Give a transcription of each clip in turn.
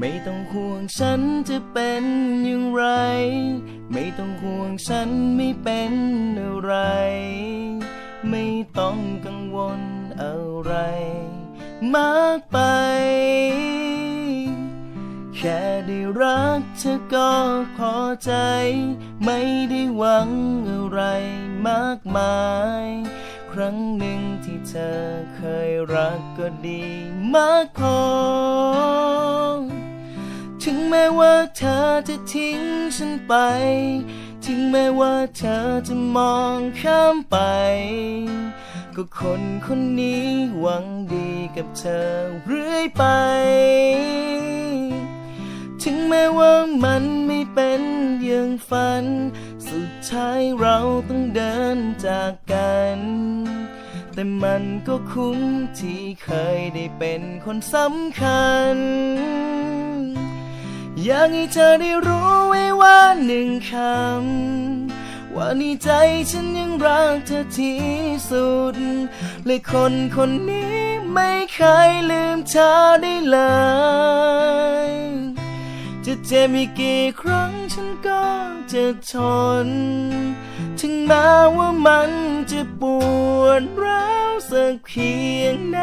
ไม่ต้องห่วงฉันจะเป็นอย่างไร ไม่ต้องห่วงฉันไม่เป็นอะไร ไม่ต้องกังวลอะไร มากไป แค่ได้รักเธอก็พอใจ ไม่ได้หวังอะไรมากมาย ครั้งหนึ่งที่เธอเคยรักก็ดีมากพอ แม้ว่าเธอจะทิ้งฉันไป ถึงแม้ว่าเธอจะมองข้ามไป ก็คนคนนี้หวังดีกับเธอเรื่อยไป ถึงแม้ว่ามันไม่เป็นอย่างฝัน สุดท้ายเราต้องเดินจากกันแต่มันก็คุ้มที่เคยได้เป็นคนสำคัญ อยากให้เธอได้รู้ไว้ว่าหนึ่งคำ ว่าในใจฉันยังรักเธอที่สุดและคนคนนี้ไม่เคยลืมเธอได้เลย จะเจ็บอีกกี่ครั้งฉันก็จะทน ถึงแม้ว่ามันจะปวดร้าวสักเพียงไหน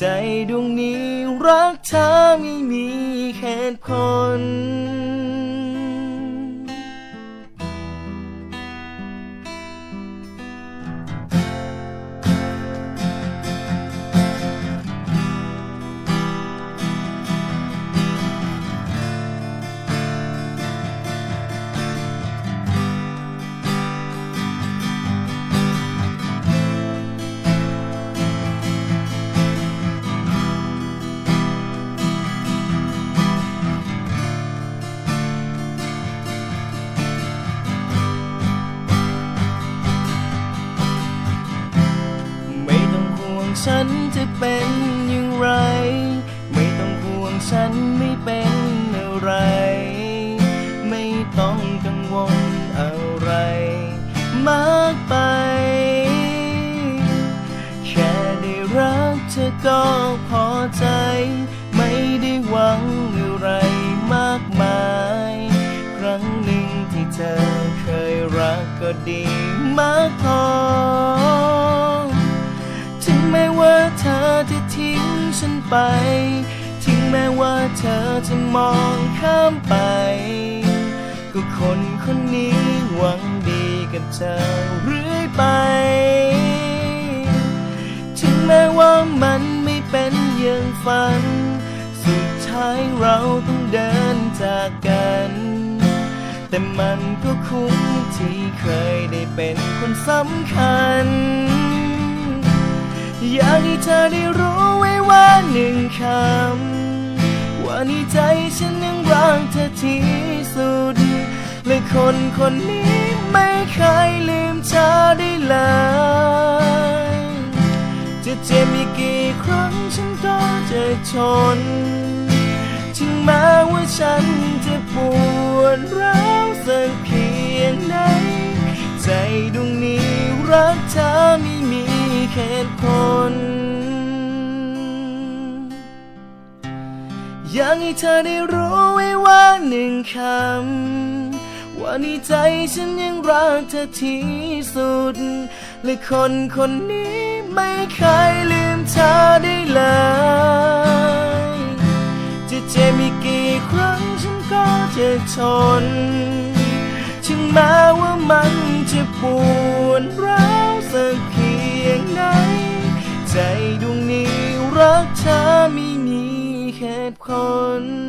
ใจดวงนี้รักเธอไม่มีเหตุผล ฉันจะเป็นอย่างไร ไม่ต้องห่วงฉันไม่เป็นอะไร ไม่ต้องกังวลอะไร มากไป แค่ได้รักเธอก็พอใจ ไม่ได้หวังอะไรมากมาย ครั้งหนึ่งที่เธอเคยรักก็ดีมากพอ เธอจะทิ้งฉันไป ถึงแม้ว่าเธอจะมองข้ามไป ก็คนคนนี้หวังดีกับเธอเรื่อยไป ถึงแม้ว่ามันไม่เป็นอย่างฝัน สุดท้ายเราต้องเดินจากกัน แต่มันก็คุ้มที่เคยได้เป็นคนสำคัญ อยากให้เธอได้รู้ไว้ว่าหนึ่งคำ ว่าในใจฉันยังรักเธอที่สุด และคนคนนี้ไม่เคยลืมเธอได้เลย จะเจ็บอีกกี่ครั้งฉันก็จะทน ถึงแม้ว่าฉันจะปวดร้าวสักเพียงไหน ใจดวงนี้รักเธอไม่มี เหตุผล อยากให้เธอได้รู้ไว้ว่าหนึ่งคำ ว่าในใจฉันยังรักเธอที่สุด และคนคนนี้ไม่เคยลืมเธอได้เลย จะเจ็บอีกกี่ครั้งฉันก็จะทน ถึงแม้ว่ามันจะปวด ใจดวงนี้